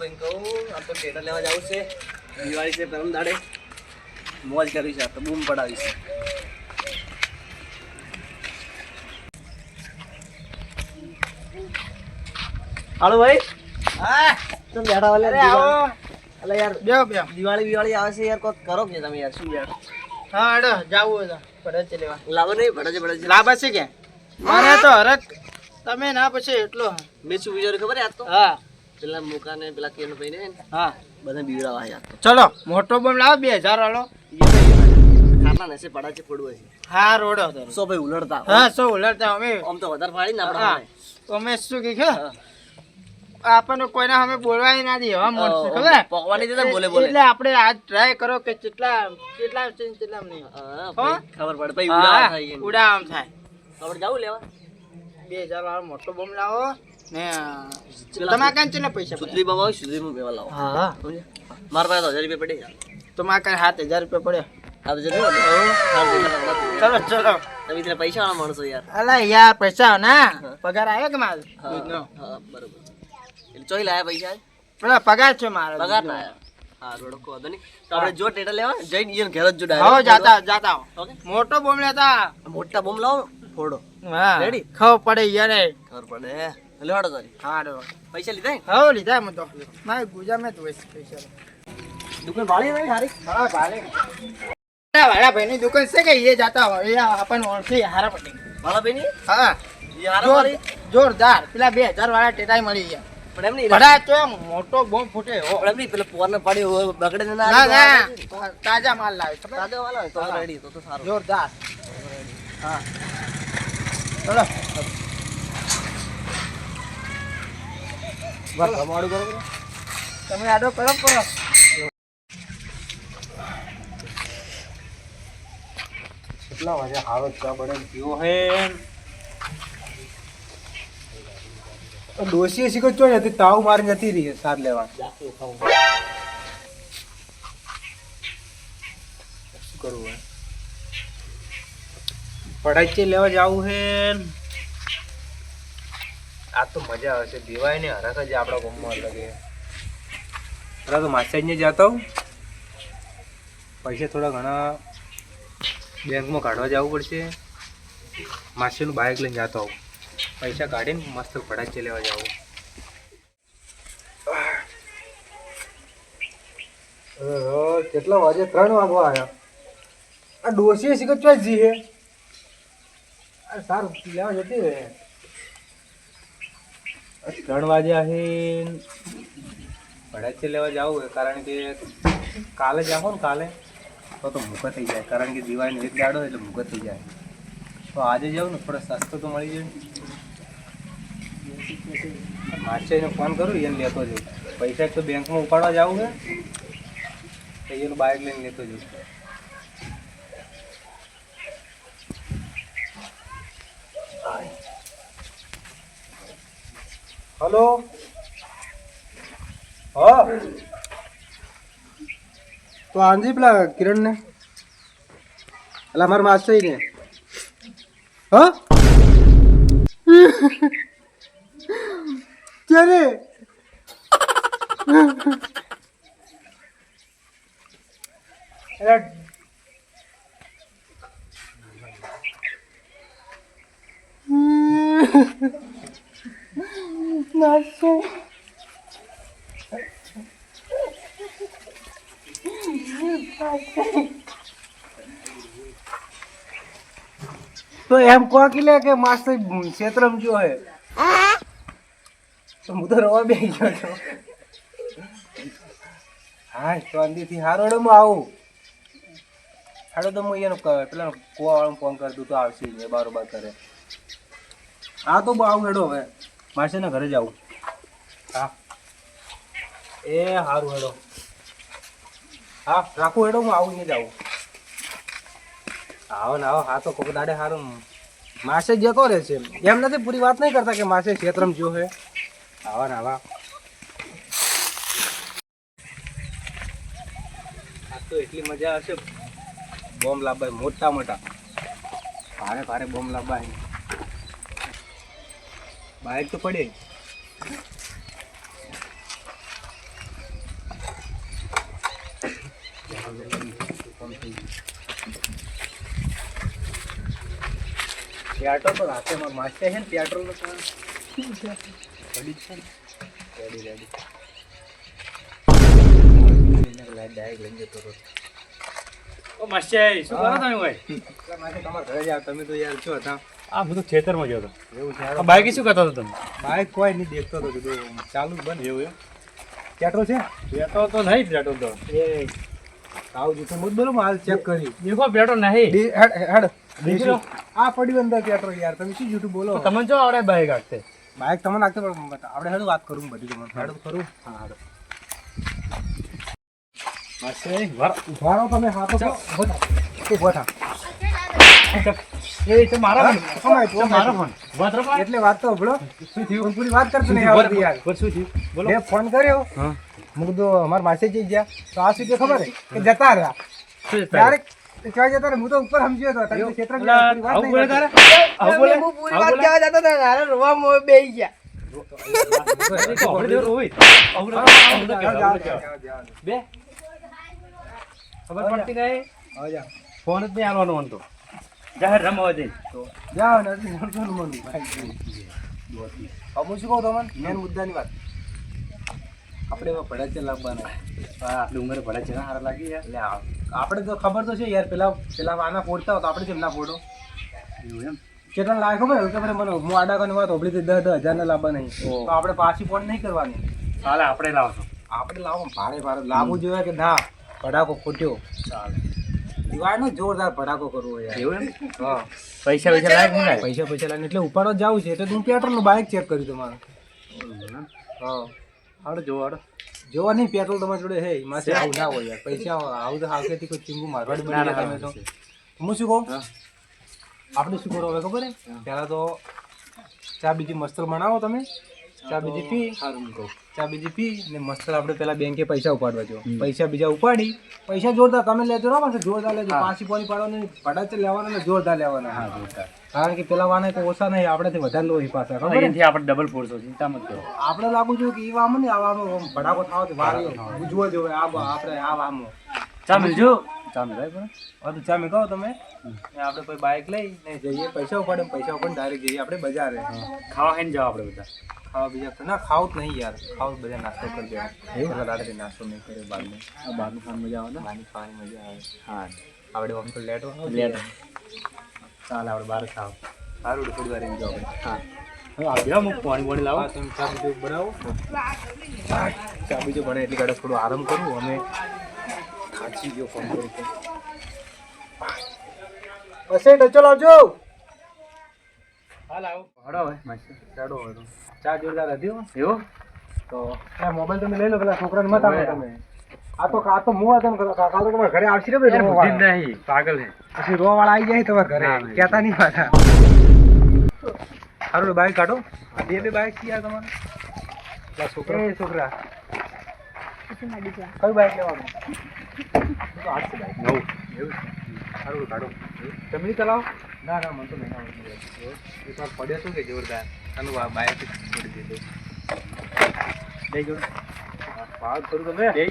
ભાઈ કહું આમ તો થિયેટર લેવા જવું છે. દિવાળી છે પ્રથમ દાડે. મોજ કરવી છે તો બૂમ પડાવી છે હાલો ભાઈ. હા. તો બેઠા વાલે? આવો. અલે યાર બેહો બેહો દિવાળી દિવાળી આવે છે યાર કોક કરો કે તમે યાર શું યાર? હા અડો જાવું હોય છે લેવા. લાવો નહીં ભડે ભડે લાભ છે કે? મારે તો હરક તમે ના પછી એટલો. મેં શું વિચાર્યું ખબર યાર તો? હા. પેલા મુકાને પેલા કેન ભાઈ ને હા. બધા બીવડાવા યાર ચલો મોટો બમ લાવો બે હજાર વાળો. ખાના નસે પડા છે પડવું છે. હા રોડો તો સો ભાઈ ઉલડતા હા સો ઉલટતા અમે આમ તો વધારે ફાડી ને આપણે અમે શું કે આપણને કોઈના અમે બોલવાય ના દે હવા મોટશે ખબર? પકવાની દેતા બોલે બોલે. એટલે આપણે આજ ટ્રાય કરો કે કેટલા કેટલા કેટલા નહીં. હા, ખબર પડે. ભાઈ ઉડા હા, થાય ખબર જાવું લેવા? બે હજાર વાળો મોટો બમ લાવો. ને તમારા કાન કેટલા પૈસા પડ્યા? બાબા બમાવ સુધરી માં બેવા લાવો હા મારા પાસે હજાર રૂપિયા પડી તમારા કાન હાથ હજાર રૂપિયા આ તો જતું ચલો ચલો. તમે પૈસા વાળા માણસો યાર. અલા યાર પૈસા ના. પગાર આવ્યો કે મારો? હા, બરોબર. એટલે ચોઈ લાયા પૈસા? પેલા પગાર છે મારો. પગાર. ના. ઓકે. મોટો બોમ લેતા મોટા બોમ લાવો. ફોડો. હા ખબર પડે યાર ખબર પડે. તારી. પૈસા લીધા હો લીધા મેં તો. મારે જ હોય પૈસા. દુકાન ભાળી નહીં હારી? હા ભાલે વાળા. ભાઈ ની દુકાન છે કે એ જાતા હોય. એ આપણને ઓળખે હારા ભાઈ ની હા. વાળી? જોરદાર. પેલા બે હજાર વાળા ટેટાઈ મળી ગયા. પણ એમની ભડા તો મોટો બોમ્બ ફૂટે હો. પણ એમ નહીં પેલા પોરને બગડે ના ના તો તાજા માલ લાવે તાજા હોય તો. તો તો સારું. જોરદાર. હા. ચલો બસ તમારું કરો કરો. તમે. આડો કરો કરો. કેટલા વાગે હારો ચા બને પીવો હે? ડોસી શીખો ચો હતી તાવ મારી નથી રહી સાર લેવા. શું કરવું પઢાઈ લેવા જવું હે? આ તો મજા આવશે દિવાળી ને હરખ જ આપણા ગામમાં લગે. પેલા તો માસાજ ને જતો પૈસા થોડા ઘણા બેંકમાં કાઢવા જવું પડશે. માસીનું બાઇક લઈને જતો આવું. પૈસા કાઢીને મસ્ત ભડાચે લેવા જવું. કેટલા વાગે ત્રણ વાગવા આવ્યા આ ડોસી સિગત ચોઈસ જી હે આ સારું લેવા જતી રહે. ત્રણ વાગે હે ભડાચે લેવા જવું હે કારણ કે કાલે જાઓ ને કાલે. તો તો મૂકો થઈ જાય, કારણ કે દિવાળીનો એક દાડો એટલે મૂકો થઈ જાય. તો આજે જાઉં ને, થોડો સસ્તો તો મળી જાય. માસ્ટરને ફોન કરું, એને લેતો જઉં પૈસા તો બેંકમાં ઉપાડવા જવું છે, તો એનું બાઇક લઈને લેતો જઉં હલો? હા? તો આંજી પેલા કિરણ ને એટલે અમારા માસ્ટર ને હા? ક્યારે એટલે તો એમ કહો કે લે કે માસ્ટર ક્ષેત્રમ જો હે. તો હું તો રવા બે ગયો છો હા થી હારો માં આવું. હાડો તો હું એનો પેલા કુવા વાળો ફોન કરી દઉં તો આવશે ને બારોબાર કરે. હા, તો આવું હેડો હવે. માસીના ઘરે જાઉં હા. એ સારું હેડો. હા, રાખું હેડો, હું આવું અહીંયા જાઉં. આવો ને આવો, હા તો કોક દાડે સારું માસે જતો રહે છે. એમ નથી, પૂરી વાત નહીં કરતા કે માસે ક્ષેત્રમ જો હે. આવા ને આવા. તો એટલી મજા હશે. બોમ્બ લાવવા મોટા મોટા. ભારે ભારે બોમ્બ લાવવા બાઇક તો પડે. પેટ્રોલ તો રાતે માર માસ્ટર છે ને પેટ્રોલ તો રેડી છે? રેડી રેડી ડાયરેક્ટ લઈને જતો રહો ઓ માસ્ટર શું કરો તમે ભાઈ? માટે તમારા ઘરે જાવ તમે તો યાર છો હતા. આ બધું ખેતરમાં ગયો હતો. એવું છે આ બાઈક શું કરતા હતા તમે? બાઈક કોઈ નહીં દેખતો હતો કીધું ચાલુ જ બને. એવું એમ? પેટ્રોલ છે? પેટ્રોલ તો નહીં પેટ્રોલ તો. એ. આવું જીતું મત બોલો માલ ચેક કરી. દેખો પેટ્રોલ નહીં. હેડ. દીકરો. આ પડ્યું અંદર પેટ્રોલ યાર. તમે શું જૂઠું બોલો? તો તમને જો આવડે બાઈક હાંકતે બાઈક તમને નાખતો પણ આપણે હેડું વાત કરું બધી તમને હેડું કરું. હા હેડું માસે વાર. ઊભા તમે હા તો ઊભો થા. એ તો મારા ફોન. તો મારા ફોન. એટલે વાત તો ઉભળો શું થયું? પૂરી વાત કરતો નહીં આવડતી યાર. શું થયું? બોલો. મેં ફોન કર્યો. હા. મુકદો અમાર અમારા માસે જઈ ગયા. તો આ શું ખબર? કે જતા રહ્યા. શું ક્યાં જતા હું તો ઉપર સમજ્યો હતો તમે આવું બોલે તારે? આવું બોલે? પૂરી વાત કહેવા જતો હતો રોવા મોં ગયા. બે? ખબર પડતી નહીં ફોન જ નહીં આલવાનો મને તો. જાહેર રમવા જાઓ, નથી શું કહું તમને? મેન મુદ્દાની વાત. આપણે એવા ભડાચા લાવવાના હા. ડુંગર ભડા છે સારા લાગી એટલે આપણે તો ખબર તો છે યાર પેલા પેલા આના ફોડતા હોય તો આપણે કેમ ના ફોડો. એવું એમ? કેટલા લાખ ખબર કે મને મને હું આડા કરીને વાત હોભળી હતી દસ દસ હજાર ને લાવવા નહીં તો આપણે પાછી ફોન નહીં કરવાની. ચાલે આપણે લાવશો. આપણે લાવો ભારે ભારે. લાવવું જોઈએ કે ના? ભડાકો ખોટ્યો. ચાલે. દિવાળીનો જોરદાર ભડાકો કરવો યાર. એવું એમ? હા. પૈસા પૈસા લાયક નહીં પૈસા પૈસા લાગે એટલે ઉપાડો જ જવું છે. એટલે હું પેટ્રોલનું બાઇક ચેક કર્યું તમારે હા. આવડે જોવો આવડે જોવા નહીં પેટ્રોલ તમારી જોડે હે એમાં છે. આવું ના હોય યાર પૈસા આવું તો હાલકેથી કોઈ ચીંગું મારવાડી બની તમે તો. હું શું કહું? આપણે શું કરો હવે ખબર હે? પહેલા તો ચા બીજી મસ્તર બનાવો તમે. ચા બીજી પી. સારું કહું. ચા બીજી પી ને મસ્તર આપણે પેલા બેંકે પૈસા ઉપાડવા જો. પૈસા બીજા ઉપાડી. પૈસા જોરદાર તમે લેજો ના જોરદાર લેજો. પાછી પાણી પાડવાની ભડાચ લેવાના ને જોરદાર લેવાના. હા જોરદાર. કારણ કે પેલા વાને કોઈ ઓછા નહીં આપણાથી વધારે લો એ પાછા ખબર અહીંયાથી આપણે ડબલ ફોડશો ચિંતા મત કરો. આપણે લાગુ જોઈએ કે એ વામ ને આ વામો ભડાકો થાવ તો વાર બુજવો જોઈએ આ આપણે આ વામો ચા મિલજો. ચા મિલાય પણ હા તો ચા મેં કહો તમે. આપણે કોઈ બાઇક લઈ ને જઈએ પૈસા ઉપાડે પૈસા ઉપાડે ડાયરેક્ટ જઈએ આપણે બજારે. ખાવા ખાઈને જાઓ આપણે બધા. ખાવા બીજા ના ખાવ જ નહીં યાર. ખાવ બધા નાસ્તો કરી દેવા. રાત્રે નાસ્તો નહીં કર્યો બહારનું બહારનું ખાવાની મજા આવે ને? બહારની ખાવાની મજા આવે. હા. આપણે આમ તો લેટો લેટ. ચાલે આપણે બહાર ખાવ. સારું થોડી એમ જો આપણે હા. આવ્યા આવી હું પાણી પાણી લાવો. તમે ચા બીજું બનાવો? ચા બીજું બને એટલી ગાડે થોડો આરામ કરું અમે થાકી ગયો ફોન કરી પછી ડચો લાવજો. હા આવો હડો હવે માસ્ટર ચાડો હડો. ચા જોરદાર હતી એવો? તો મોબાઈલ તમે લઈ લો પેલા છોકરાને મત આપો તમે. આ તો આ તો મું હતા ને કાકા તો તમારા ઘરે આવશે રે ભાઈ યાર રોવા બુદ્ધિ જ વાળા. નહીં. પાગલ હે પછી રોવા વાળા આવી જાય તમારા ઘરે. ના, ના. કહેતા નહીં પાછા. સારું બાઈક કાઢો. બે બે બાઈક છે યાર તમારે. પેલા છોકરા. એ છોકરા. કયું બાઈક લેવાનું? તો આઠ બાઈક નવ. એવું છે? સારું કાઢો. તમે નહીં ચલાવો. ના ના મને તો નહીં આવડતું એક વાર પડ્યો શું કે જોરદાર. આનું આ બાઈક જ છોડી દીધું લઈ ગયો વાત કરું તમે એ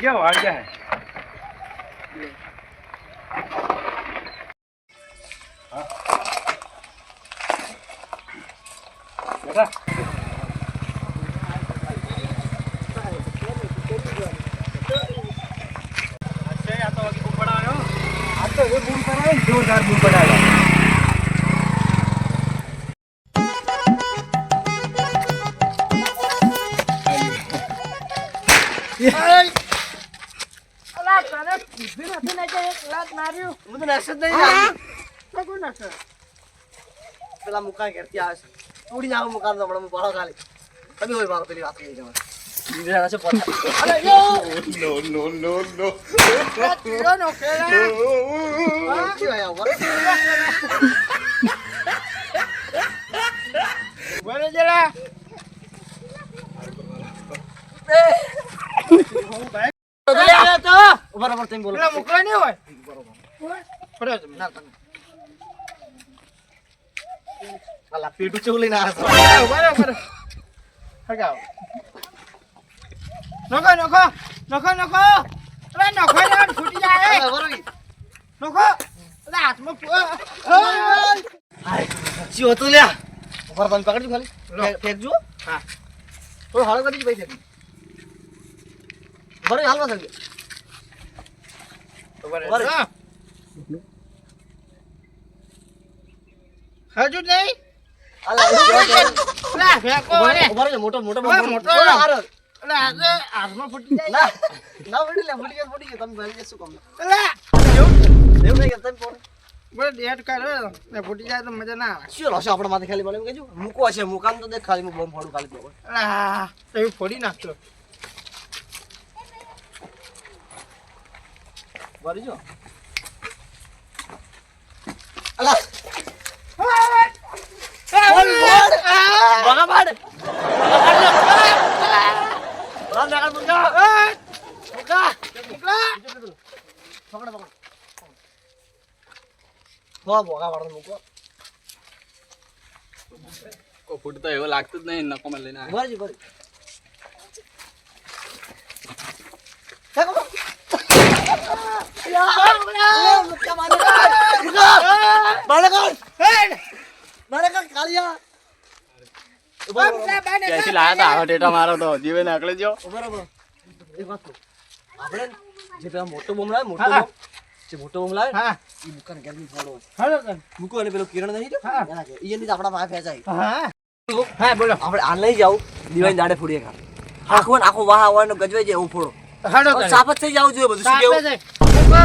બૂમ કરાવે ને જોરદાર બૂમ કરાવે તો નસ જ નહીં કોણ નાખે? પેલા મુકાન ઘેરથી આવે છે ઉડીને આવો મુકાન તો હમણાં પાડો ખાલી. તમે હોય મારો પેલી વાત કરી જવા રહો, તમે બોલો. મોકલા નહીં હોય? પડ્યો છે. ના તમે અલા પેટું? ઊભા રહો, ઊભા રહો. હરગાવો. નખો નખો નખો નખો અરે નોખો ને ફૂટી જાય. નોખો અરે હાથમાં જીવો તું લ્યા ઉપર બંધ પકડજો ખાલી ફેંકજો હા. થોડો હાળો કરી ભાઈ ફેંક બરોબર હાલવા ઊભા રહે. હા. હજુ નહીં? હાલો, ઊભા રહે. લા, ફેંકો ઊભા અરે. રહે, ઊભા રહે, મોટો મોટો મોટો મોટો. મોટો હારો. અરે આજે હાથમાં ફૂટી જાય. ના ના ફૂટી લે ફૂટી ગયા ફૂટી ગયા તમે ભાઈ શું કામ. અલા, એવું? નહીં તમે પોણે બોલ ડેટ કરો ને ફૂટી જાય તો મજા ના આવે. શું હશે આપણા માથે ખાલી બોલે કહેજો? મૂકો હશે મુકામ તો દેખ ખાલી હું બોમ્બ ફોડું ખાલી અલા, તો ફોડી નાખતો જો અલા બોલ બોલ બગા બાડ રામ નાગર મુકા મુકા પકડ પકડ હો બોગા બાડ મૂકો ફૂટ તો એવું લાગતું જ નહીં નકોમાં લઈને આવ્યો. ભરજી લાયા તા? આવો ટેટા મારો તો. જીવે જો. એક વાત આપણે જે પેલા મોટો લાવે મોટો. જે મોટો લાવે હા. મુકાને ગેરમી ફોડો. અને પેલો કિરણ નહીં જો? હા. ઈ એની આપણા પાસે ફેંચાય. હા. હા બોલો. આપણે આ લઈ જાવ દિવાળી દાડે ફોડીએ ખા આખો આખો વાહ આવવાનો ગજવાઈ જાય એવું ફોડો. સાફ થઈ જાવ જોઈએ બધું. શું કેવું? છે.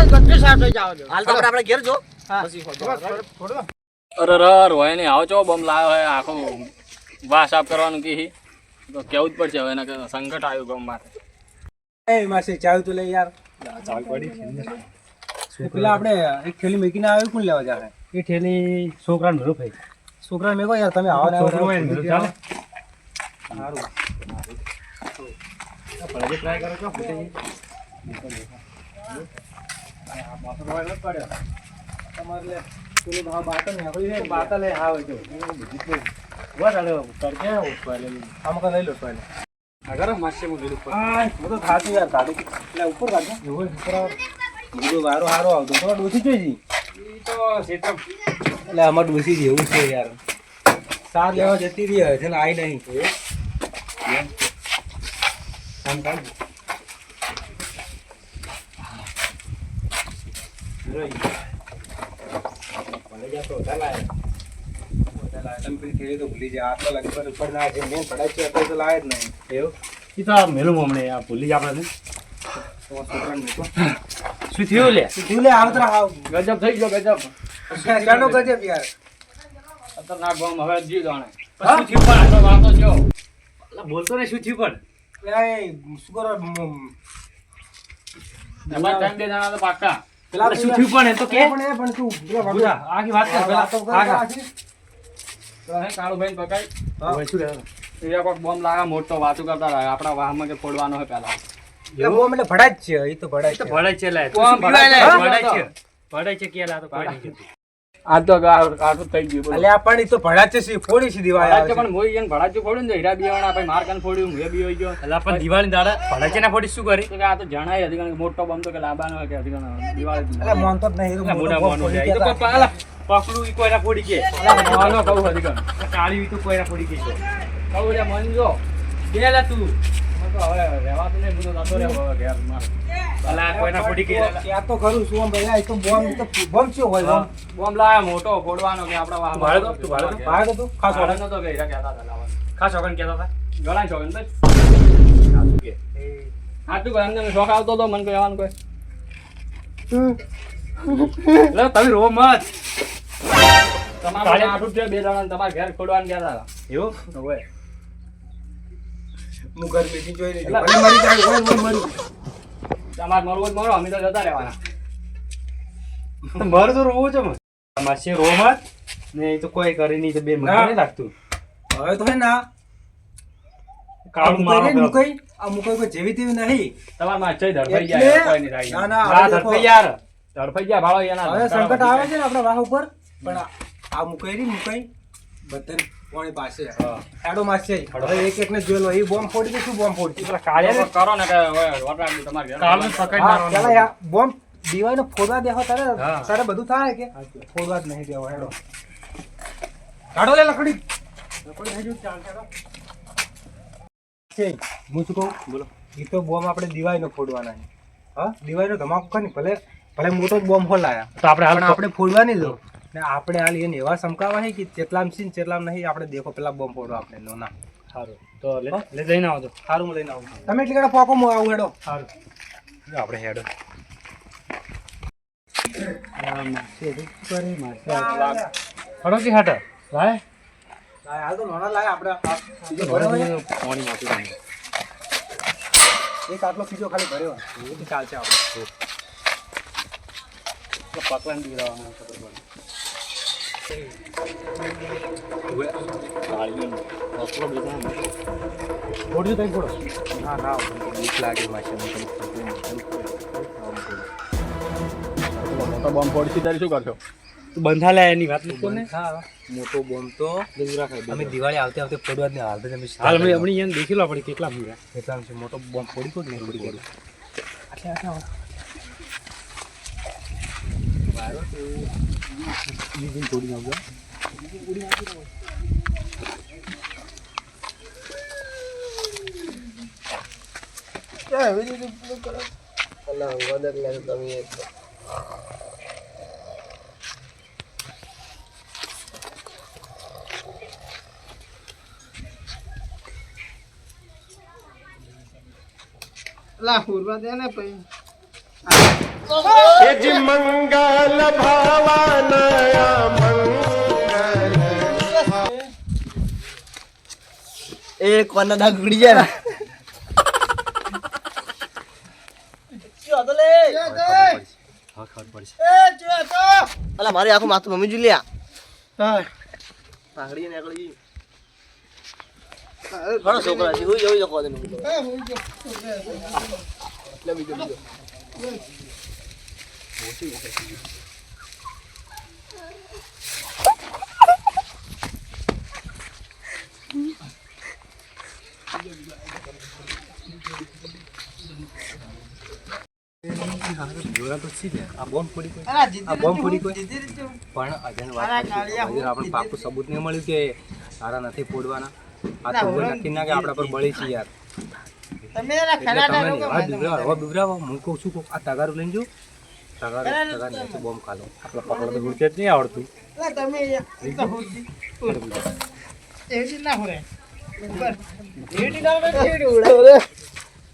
ને આવો ચો બમ લાવ્યો આખો વાહ સાફ કરવાનું કી તો કેવું જ પડશે હવે એના સંકટ આવ્યું ગમ મારે એ માસી ચાવી તો લે યાર. પેલા આપણે એક થેલી મેકીને આવ્યું કોણ લેવા જાહે એ ઠેલી છોકરાને ભરું ભાઈ છોકરા મેકો યાર તમે આવો છોકરો હોય ને ચાલે. સારું. ટ્રાય કરો છો ફૂટે છે. તમારે પેલું ભાવ બાટો ને આપણી રે બાતા લે હા હોય તો બસ હાલો કરજે ઉપર લે આમ કા લઈ લો તો અગર માસે હું લીધું આ હું તો થાતું યાર ગાડી એટલે ઉપર કાઢજો એવું ઉપર બધું વારો હારો આવતો તો ડોસી જોઈ જી ઈ તો ક્ષેત્ર એટલે આમાં ડોસી જેવું છે યાર સાર. લેવા જતી રહી હવે છે ને આઈ નહીં. કામ કાઢ તમે પેલી થેલી તો ભૂલી જાય આટલા લગભગ ઉપર ના છે મેન પડાય છે અત્યારે તો લાવે જ નહીં એવું ઈ તો આ મેલું હમણે આ ભૂલી જ આપણે તમારા છોકરાને મૂકો શું થયું લે? તું લે આવતરા આવ ગજબ થઈ ગયો ગજબ ચાલો ગજબ યાર ખતરનાક બમ હવે જીવ જાણે? શું થયું પણ. આટલો વાંધો થયો બોલતો ને શું થયું પણ? એ શું કરો એમાં ત્રણ બે જણા તો પાક્કા. પેલા શું થયું પણ એ તો કે? પણ એ પણ તું પેલા આખી વાત કર પેલા વાતો કર આગા. આખી. તો હે કાળુભાઈ પકાઈ હવે શું કહેવાનું? એ બોમ્બ લાગે મોટો વાતું કરતા હતા આપણા વાહમાં કે ફોડવાનો હોય પેલા. એટલે બોમ્બ એટલે ભડાય છે એ તો ભડાય છે. ભળે છે લે. તો કોઈ નહીં. આ તો આટલું થઈ ગયું એટલે અલ્યા પણ એ તો ભડાચે છે સી ફોડી છે દિવાળી પણ મોઈ એને ભડાચે ફોડ્યું ને હીરા બિયાવાના પછી માર કાન ફોડ્યું મુએ બી હોય ગયો. એટલે પણ દિવાળી દાડા ભડાચે ના ફોડી શું કરી? કે આ તો જણાય હતી કે મોટો બમ તો કે લાબાનો કે હતી કારણ દિવાળી એટલે નહીં તો અલા, મોટો મોનો ફોડી તો ગયા. કોઈ પકડું ઈ કોઈના ફોડી કે. મોનો કહું હતી કારણ કાળી તો કોઈના ફોડી કે કહું રે મન જો. તું. હોય શોખ આવતો હતો મને કોઈ કોઈ તમે રો મત તમારે આઠ રૂપિયા બે જણા તમારા ઘેર ખોડવાનું કહેતા હતા. એવું? હવે હું ઘર બેસી જોઈ લીધી ભલે મરી જાય હોય હોય મરી તમારે મરવું જ મરો અમે તો જતા રહેવાના. મારે તો રોવું છે મને માસે રો મત ને એ તો કોઈ કરી નહીં તો બે મને નહીં લાગતું. હવે તો હે ના કાળું મારો મુકઈ. આ મુકઈ કોઈ જેવી તેવી નહીં. તમારે માં ચઈ કોઈ નહીં ના, ના, ના હવે યાર. ધડફાઈ ગયા ભાળો એના. હવે સંકટ આવે છે ને આપણા વાહ ઉપર પણ આ- મુકઈ રી મુકઈ. બધાને વળી પાસે. હેડો મારશે હવે એક એકને જોયેલો એ બોમ્બ ફોડી શું બોમ્બ ફોડી પેલા કાળિયા કરો ને કે હવે તમારે ઘેર કાળને પકડી હા, પેલા બોમ્બ દિવાળીનો ફોડવા દેહો તારે. તારે બધું થાય કે? ફોડવા જ નહીં દેવો હેડો. કાઢો લે લકડી. છે હું શું કહું? બોલો. એ તો બોમ્બ આપણે દિવાળીનો ફોડવાના છે. હા દિવાળીનો ધમાકો કરી ભલે ભલે મોટો જ બોમ્બ ફોલાયા તો આપણે પણ આપણે ફોડવા નહીં દો. ને આપણે હાલ એને એવા સમકાવા છે કે ચેટલામ છે ને ચેટલામ નહીં આપણે દેખો પેલા બોમ્બ પડો આપણે નોના. સારું તો લે લઈને આવજો સારું હું લઈને આવું. તમે એટલે કડા પોકો મો આવું હેડો. સારું આપણે હેડો. હડો કે હાટા. લાય. હાલ તો નોના લાય આપણે? પાણી દે એક આટલો બીજો ખાલી ભર્યો. એ ચાલશે આપણે. પકલાને દીવડાવવાનો ખબર પડે. ના બીક લાગે માસે મોટો બોમ્બ ફોડશી ત્યારે શું કરશો બંધા એની વાત મૂકો ને મોટો બોમ્બ તો અમે દિવાળી આવતે આવતે ફોડવા જ તમે હાલ હમણાં દેખી લો આપણે કેટલા મૂક્યા કેટલા મોટો બોમ્બ પડી કોડ નહીં ગયો. કોડ અલા વદર તમે લા ફૂરવા દે ને પછી. એ તમે ડાગ ઉડી જાય ને શું હતો લે હા ખબર પડશે એ જો તો અલા મારી આખું માથું મમ્મી જુલિયા પાઘડી ને ઘણો છોકરા છે હું જોઈ શકો તેનું એ હું જો લે બીજો બીજો આ બોમ્બ ફોડી કોઈ પણ પાકું સબૂત નહીં મળ્યું કે તારા નથી ફોડવાના આ ના, તો કોઈ નક્કી કે આપણા પર બળી છે યાર તમે બિવરાવો, હું કહું છું આ તગારું લઈને જો. બોમ્બ ખાલો. આપણે પકડો તો હુડકે જ નહીં આવડતું. તમે અહીંયા તો હુજી. એવી ના હોય એવી ના હોય, એવી રીત ઉડે.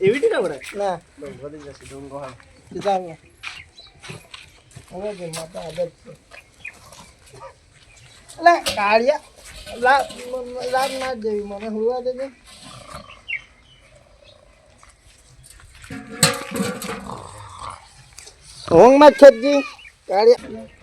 એવી રીતે ના બરાબર ના. વધી જશે ડુંગો હા સીધા હવે જો માતા આદત છે. અલા, કાળિયા લા લાગ ના જેવી મને હુવા દેજે. ઊંઘમાં જ છજી કાળિયા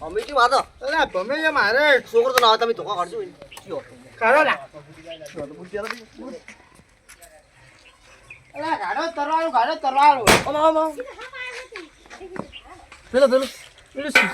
મમ્મી શું વાતો અલા ભમે છે મારે છોકરો તો ના તમે ધોકા કાઢજો કરો ના અલા ગાડો તરવાળું ગાડો તરવાળું આમાં આમાં પેલો પેલો પેલો તમે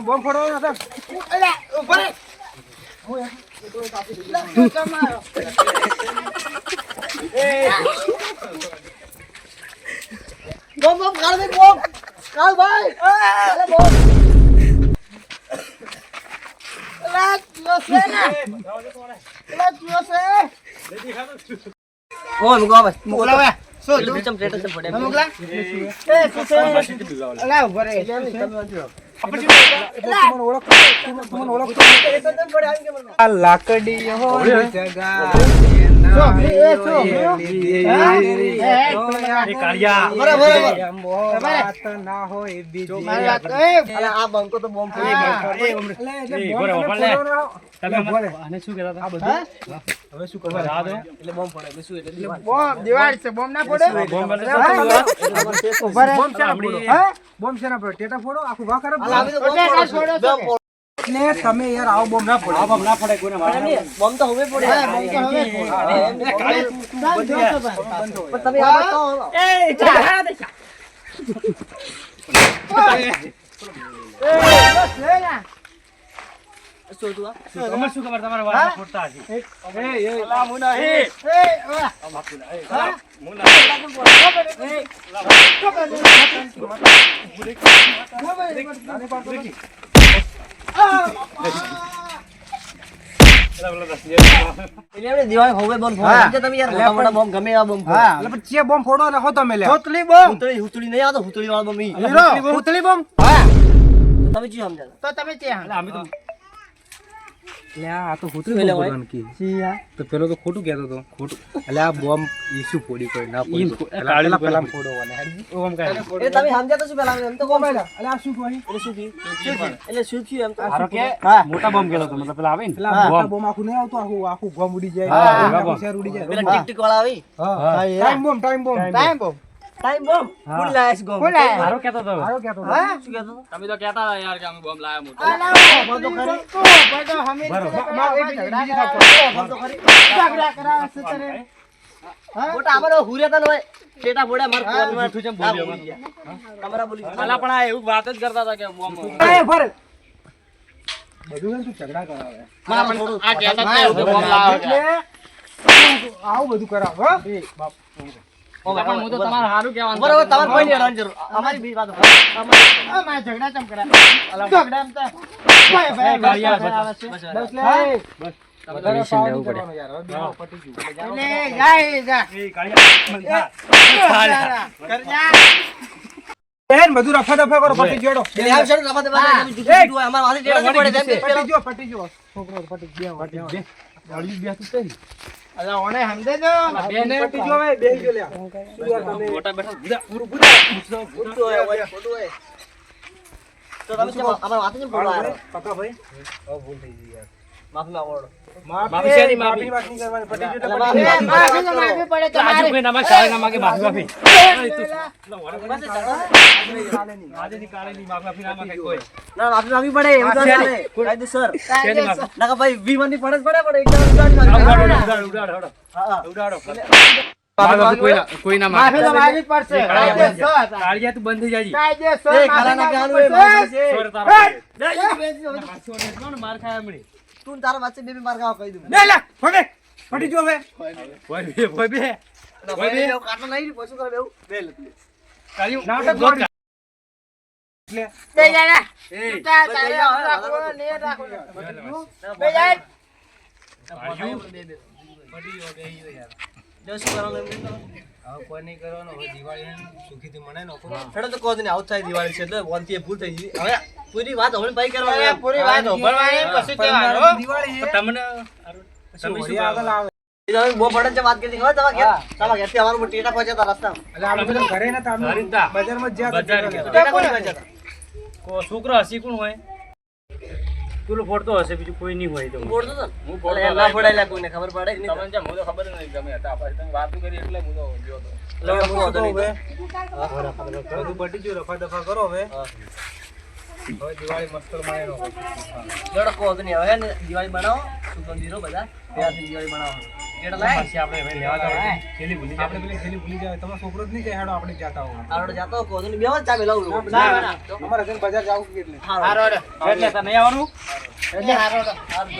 બોમ્બ ફોડવાનો હતા અલા ઉપર બોમ બોમ કાઢ દે બોમ કાઢ ભાઈ અરે બોમ અલા જોશે ને અલા જોશે ઓ મુકા ભાઈ મોકલા વે સો પેલું ચમ ટેટસ પડે મોકલા? એ છે? અલા ઉપર રે એટલે તમને ઓળખતો તમને- તમને ઓળખતો એ તો તને પડે આવી કે મને. આ લાકડી હોય જગા બોમ્બ શેના? ટેટા ફોડો આખું વાહ તો ના તમે યાર આવો બોમ્બ ના આ બાપ ના પડે કોઈને મારે બોમ્બ તો હવે ફોડે. હા, બોમ્બ તો હવે તો ભાઈ. પણ તમે આ બતાવો. એ, આ? તમારે તમે યાર મોટા મોટા બોમ્બ ગમે એવા બોમ્બ ફોડે. હા. એટલે આ તો? તો પેલો તો ખોટું કહેતો હતો. ખોટું. એટલે આ બોમ્બ ઈસુ ફોડી કોઈ ના ઈમ પેલા પેલા પેલા ઓમ કાંઈ. એટલે તમે સમજ્યા તો શું પેલા એમ તો કોમ એટલે આ શું એટલે શું થયું? એટલે શું થયું એમ તો? હારો કે મોટા બોમ્બ ગયેલો તો મતલબ પેલા આવે ને? પેલા બોમ્બ. આખું નહીં આવતો આખું આખું બોમ્બ ઉડી જાય. હા, ઉડી જાય. પેલા ટીક ટીક વાળા આવી? હા. હા, time bomb time bomb time bomb time bomb કોણ લાયા છે કોણ લાયા? હારો કહેતો હતો હારો કહેતો હતો. હા? શું કહેતો તમે તો કહેતા હતા યાર કે અમે બોમ્બ લાયા મોટો આ લાવો, બધો ખરી. બધો હમી રીતે એક બીજી કરાવે. બોમ્બ તો ખરી. ઝઘડા કરાવે છે હા? મોટા અમારે હુર્યા તા ને. ટેટા ફોડ્યા મારા હા, ફોનમાં. જૂઠું જેમ આ બોલ્યો તમારા બોલી અલા પણ આ એવું વાત જ કરતા હતા કે બોમ્બ એ ફરે. બધું તું ઝઘડા કરાવે મારા પણ આ કહેતા જ કે બોમ્બ લાવ્યો આવું બધું કરાવ હો પણ હું તો તમારે સારું કહેવાનું બરાબર તમારે કોઈ નહીં જરૂર. અમારી બીજી વાત હોય. અમારી- આ મારા ઝઘડા ચમ તો ભાઈ, ભાઈ, કાળિયા કરાવે છે. બસ બસ લે બરાબર. વધારે પાવ નહીં કરવાનો યાર હવે બેહો, પતી ગયું. એટલે જાય, જા. એ કાળિયા કરજા. બેન બધું રફા દફા કરો પટી જોડો. અમારા પડે. પટી પટી ગયો છોકરો પટી ગયો. પટી ગયો. અલા, ઓને સમજે તો. પટી ગયો હવે ગયો લે તમે મોટા બેઠા. ખોટું હોય, હોય, ખોટું હોય. તો તમે કેમ અમારા કેમ પડવા આવ્યા? ભાઈ. હવે ભૂલ થઈ ગઈ યાર. માફી માંગો. માફી શેની માફી? માફી કરવાની પટી ગયો. માફી માફી પડે તો આજુ કોઈ નામાં કાળે ના માગે માફી માફી આજેની કાળેની માફી માફી ના માગે કોઈ ના, માફી માંગવી પડે એવું તો ચાલે. કાયદેસર. શેની માફી? ના ભાઈ વી ની ફરજ પડે એકદમ ઉડાડી. ઉડાડો, ઉડાડો, ઉડાડો, હા, હા. ઉડાડો. માફી પડે. કોઈ ના માફી તો માગવી પડશે. કાળિયા તું બંધ થઈ જાજી. માફી ખાલા ના માગવી એ સોર. માર ખાય હમણાં. તું તારા વચ્ચે બે બે માર ગાવા કહી દઉં. લે લે હવે પટી ગયો હવે ભોય બે, ભોય બે. ના, ભાઈ, બેવ કાંટો નહીં પછી કરે બેવ. બે લે. કાળિયું, નાટક ગોત કરી. બે જણા. એ, તા- તારે હવે ને એ બે બે જાય. ભાઈ, બે બે. જો શું કરવાનું એમ નહીં કરવાનું. હવે કોઈ નહીં કરવાનું. હવે દિવાળી સુખીથી મનાય નો હેડો તો કહો જ નહીં, outside દિવાળી છે એટલે વનથી ભૂલ થઈ ગઈ. હવે પૂરી વાત હવે ભાઈ પૂરી વાત હોભળવાની, પછી કહેવાનું, દિવાળી તમને તમે શું આગળ આવે. છોકરો હસી કોણ હોય? પેલું ફોડતો હશે બીજું કોઈ નહીં હોય તો હતો ને? હું ફોડતો ના ફોડાયેલા કોઈને ખબર પડે જ નહીં. તમને હું તો ખબર નહીં તમે હતા પછી તમે વાતો કરી એટલે હું તો ગયો હતો એટલે હું વાંધો નહીં. બધું પટી ગયું રફા દફા કરો હવે. હવે દિવાળી મસ્ત મનાય નો હેડો કહો તો હવે ને દિવાળી બનાવો. સુગંધીરો બધા. ત્યારથી દિવાળી બનાવો. ટેટા લાય. પછી આપણે હવે લેવા જવાનું. છેલ્લી ભૂલી આપણે પેલી થેલી ભૂલી જાય તમારો છોકરો જ નહીં જાય હેડો આપણે જાતા હોવા આવડે જાતો ચા મેલાવું. ના, ના. અમારે જઈને બજાર જાવું કે એટલે. હારો એટલે તને નહીં આવવાનું? એટલે હારો. હારું,